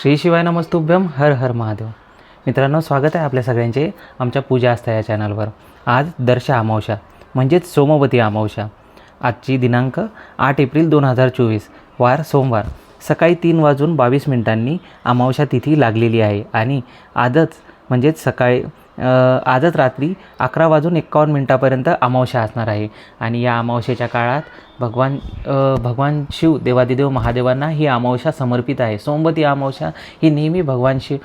श्री शिवाय नमस्तुभ्यम हर हर महादेव. मित्रांनो स्वागत आहे आपल्या सगळ्यांचे आमच्या पूजा असता या चॅनलवर आज दर्शा अमावस्या म्हणजेच सोमवती अमावस्या. आजची दिनांक आठ एप्रिल दोन हजार चोवीस वार सोमवार. सकाळी तीन वाजून बावीस मिनिटांनी अमावस्या तिथी लागलेली आहे आणि आजच म्हणजेच सकाळी आजच रात्री अकरा वाजून एकावन्न मिनटापर्यंत अमावस्या असणार आहे. आणि या अमावस्येच्या काळात भगवान भगवान शिव देवादिदेव महादेवांना ही अमावस्या समर्पित आहे. सोमवती अमावस्या ही नेहमी भगवान शिव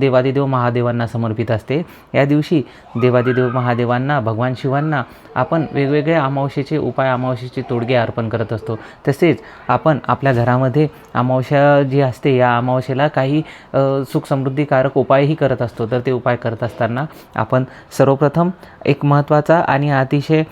देवादिदेव महादेवांना समर्पित असते. या दिवशी देवादिदेव महादेवांना भगवान शिवांना आपण वेगवेगळ्या अमावस्येचे उपाय अमावस्येचे तोडगे अर्पण करत असतो. तसेच आपण आपल्या घरामध्ये अमावस्या जी असते या अमावस्येला काही सुखसमृद्धीकारक उपायही करत असतो. तर ते उपाय करत असताना आपण सर्वप्रथम एक महत्त्वाचा आणि अतिशय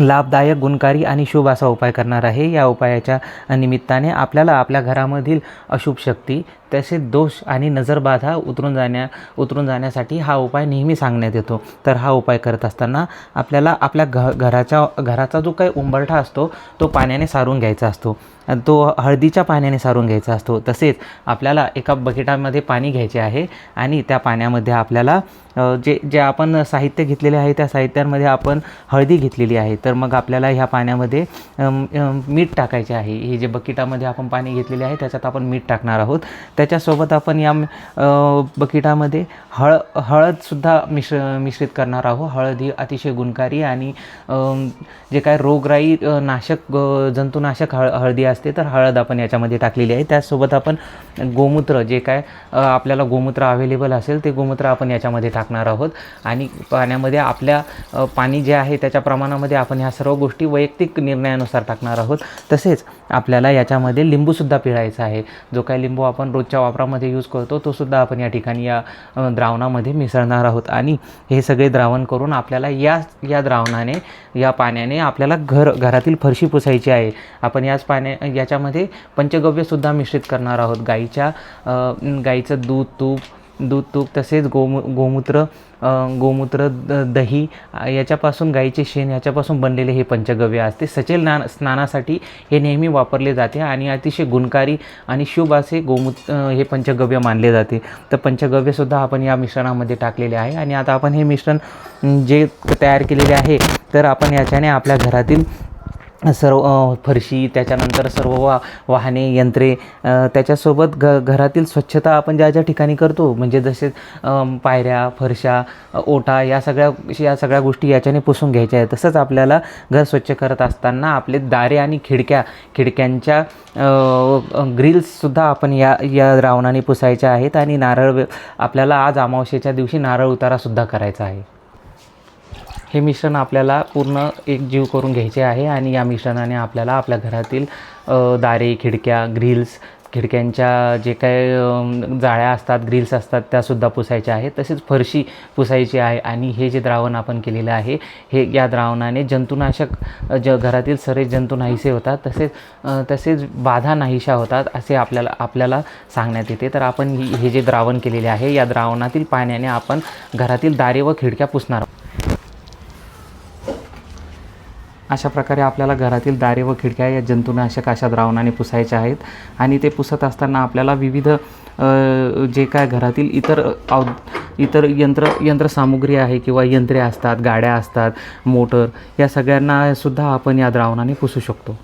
लाभदायक गुणकारी आणि शुभ असा उपाय करणार आहे. या उपायाच्या निमित्ताने आपल्याला आपल्या घरामधील अशुभ शक्ती तसे दोष आणि नजरबाधा उतरून जाण्या उतरून जाण्यासाठी हा उपाय नेहमी सांगण्यात येतो. तर हा उपाय करत असताना आपल्याला आपल्या घ घराच्या घराचा जो काही उंबरठा असतो तो पाण्याने सारून घ्यायचा असतो. तो हळदीच्या पाण्याने सारून घ्यायचा असतो. तसेच आपल्याला एका बकेटामध्ये पाणी घ्यायचे आहे आणि त्या पाण्यामध्ये आपल्याला जे जे आपण साहित्य घेतलेले आहे त्या साहित्यांमध्ये आपण हळदी घेतलेली आहे. तर मग आपल्याला ह्या पाण्यामध्ये मीठ टाकायचे आहे. हे जे बकेटामध्ये आपण पाणी घेतलेले आहे त्याच्यात आपण मीठ टाकणार आहोत. त्याच्यासोबत आपण या बकेटामध्ये हळ हळदसुद्धा मिश्र मिश्रित करणार आहोत. हळद ही अतिशय गुणकारी आणि जे काय रोगराई नाशक जंतुनाशक हळ हळदी असते तर हळद आपण याच्यामध्ये टाकलेली आहे. त्याचसोबत आपण गोमूत्र जे काय आपल्याला गोमूत्र अवेलेबल असेल ते गोमूत्र आपण याच्यामध्ये टाकणार आहोत. आणि पाण्यामध्ये आपल्या पाणी जे आहे त्याच्या प्रमाणामध्ये आपण ह्या सर्व गोष्टी वैयक्तिक निर्णयानुसार टाकणार आहोत. तसेच आपल्याला याच्यामध्ये लिंबूसुद्धा पिळायचा आहे. जो काय लिंबू आपण रोजच्या वापरामध्ये यूज करतो तो सुद्धा आपण या ठिकाणी या द्रावणामध्ये मिसळणार आहोत. आणि हे सगळे द्रावण करून आपल्याला या या द्रावणाने या पाण्याने आपल्याला घर घरातील फरशी पुसायची आहे. आपण याच पाण्या याच्यामध्ये पंचगव्यसुद्धा मिश्रित करणार आहोत. गाईच्या गाईचं दूध तूप दूध तूप तसेच गोमू गोमूत्र गोमूत्र द दही याच्यापासून गाईचे शेण याच्यापासून बनलेले हे पंचगव्य असते. सचेल ना स्नानासाठी हे नेहमी वापरले जाते आणि अतिशय गुणकारी आणि शुभ असे गोमूत हे पंचगव्य मानले जाते. तर पंचगव्यसुद्धा आपण या मिश्रणामध्ये टाकलेले आहे आणि आता आपण हे मिश्रण जे तयार केलेले आहे तर आपण याच्याने आपल्या घरातील सर्व फरशी त्याच्यानंतर सर्व वा वाहने यंत्रे त्याच्यासोबत घ घरातील स्वच्छता आपण ज्या ज्या ठिकाणी करतो म्हणजे जसे पायऱ्या फरशा ओटा या सगळ्या या सगळ्या गोष्टी याच्याने पुसून घ्यायच्या आहेत. तसंच आपल्याला घर स्वच्छ करत असताना आपले दारे आणि खिडक्या खिडक्यांच्या ग्रिल्ससुद्धा आपण या या द्रावणाने पुसायच्या आहेत आणि नारळ आपल्याला आज अमावस्येच्या दिवशी नारळ उतारासुद्धा करायचा आहे. हे मिश्रण आपल्याला पूर्ण एक जीव करून घ्यायचे आहे आणि या मिश्रणाने आपल्याला आपल्या घरातील दारे खिडक्या ग्रिल्स खिडक्यांच्या जे काय जाळ्या असतात ग्रिल्स असतात त्यासुद्धा पुसायच्या आहेत. तसेच फरशी पुसायची आहे आणि हे जे द्रावण आपण केलेलं आहे हे या द्रावणाने जंतुनाशक ज घरातील सरे जंतू नाहीसे होतात. तसेच तसेच बाधा नाहीशा होतात असे आपल्याला आपल्याला सांगण्यात येते. तर आपण ही- हे जे द्रावण केलेले आहे या द्रावणातील पाण्याने आपण घरातील दारे व खिडक्या पुसणार आहोत. अशा प्रकारे आपल्याला घरातील दारे व खिडक्या या जंतुनाशक अशा द्रावणाने पुसायच्या आहेत आणि ते पुसत असताना आपल्याला विविध जे काय घरातील इतर औ इतर यंत्र यंत्रसामुग्री आहे किंवा यंत्रे असतात गाड्या असतात मोटर या सगळ्यांना सुद्धा आपण या द्रावणाने पुसू शकतो.